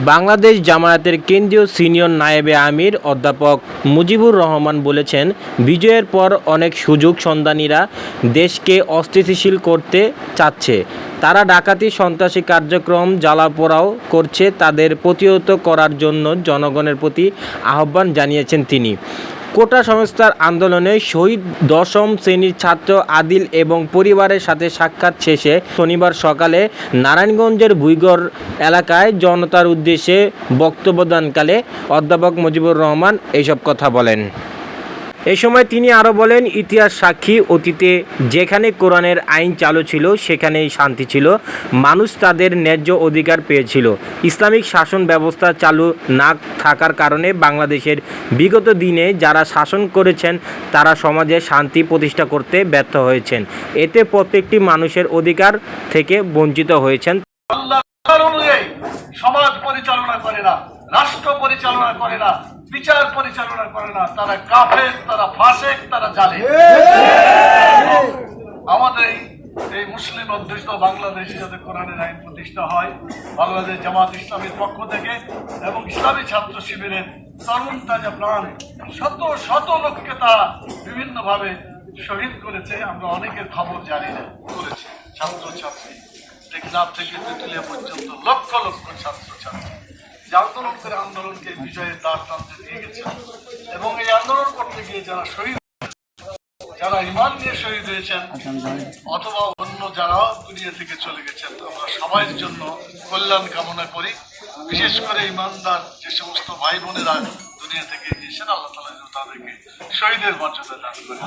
বাংলাদেশ জামায়াতের কেন্দ্রীয় সিনিয়র নায়েবে আমির অধ্যাপক মুজিবুর রহমান বলেছেন, বিজয়ের পর অনেক সুযোগ সন্ধানীরা দেশকে অস্থিতিশীল করতে চাচ্ছে। তারা ডাকাতি সন্ত্রাসী কার্যক্রম জ্বালাপোড়াও করছে, তাদের প্রতিহত করার জন্য জনগণের প্রতি আহ্বান জানিয়েছেন তিনি। কোটা সংস্থার আন্দোলনে শহীদ দশম শ্রেণির ছাত্র আদিল এবং পরিবারের সাথে সাক্ষাৎ শেষে শনিবার সকালে নারায়ণগঞ্জের ভুইগড় এলাকায় জনতার উদ্দেশ্যে বক্তব্য দানকালে অধ্যাপক মুজিবুর রহমান এইসব কথা বলেন। এই সময় তিনি আরও বলেন, ইতিহাস সাক্ষী অতীতে যেখানে কোরআনের আইন চালু ছিল, সেখানেই শান্তি ছিল। মানুষ তাদের ন্যায্য অধিকার পেয়েছিল। ইসলামিক শাসন ব্যবস্থা চালু না থাকার কারণে বাংলাদেশের বিগত দিনে যারা শাসন করেছেন, তারা সমাজে শান্তি প্রতিষ্ঠা করতে ব্যর্থ হয়েছেন। এতে প্রত্যেকটি মানুষের অধিকার থেকে বঞ্চিত হয়েছেন। সমাজ পরিচালনা করে না। রাষ্ট্র পরিচালনা করে না, বিচার পরিচালনা করে না, তারা কাফের, তারা ফাসেক, তারা জালে আমাদের এই- মুসলিম অধ্যুষিত বাংলাদেশে যাতে কোরআনের আইন প্রতিষ্ঠা হয়, বাংলাদেশ জামাত ইসলামের পক্ষ থেকে এবং ইসলামী ছাত্র শিবিরের তরুণ তাজা প্রাণ, শত শত লোককে তারা বিভিন্নভাবে শহীদ করেছে, আমরা অনেকের খবর জানি না, করেছে। ছাত্র ছাত্রী টেকনাফ থেকে তেঁতুলিয়া পর্যন্ত লক্ষ লক্ষ ছাত্র ছাত্রী যে আন্দোলনকে বিজয়ের দ্বার দিয়ে গেছেন। এবং এই আন্দোলন করতে গিয়ে যারা শহীদ যারা ইমান নিয়ে শহীদ হয়েছেন, অথবা অন্য যারাও দুনিয়া থেকে চলে গেছেন, আমরা সবাই জন্য কল্যাণ কামনা করি। বিশেষ করে ইমানদার যে সমস্ত ভাই বোনেরা দুনিয়া থেকে গিয়েছেন আল্লাহ তালা তাদেরকে শহীদের মর্যাদা দান করে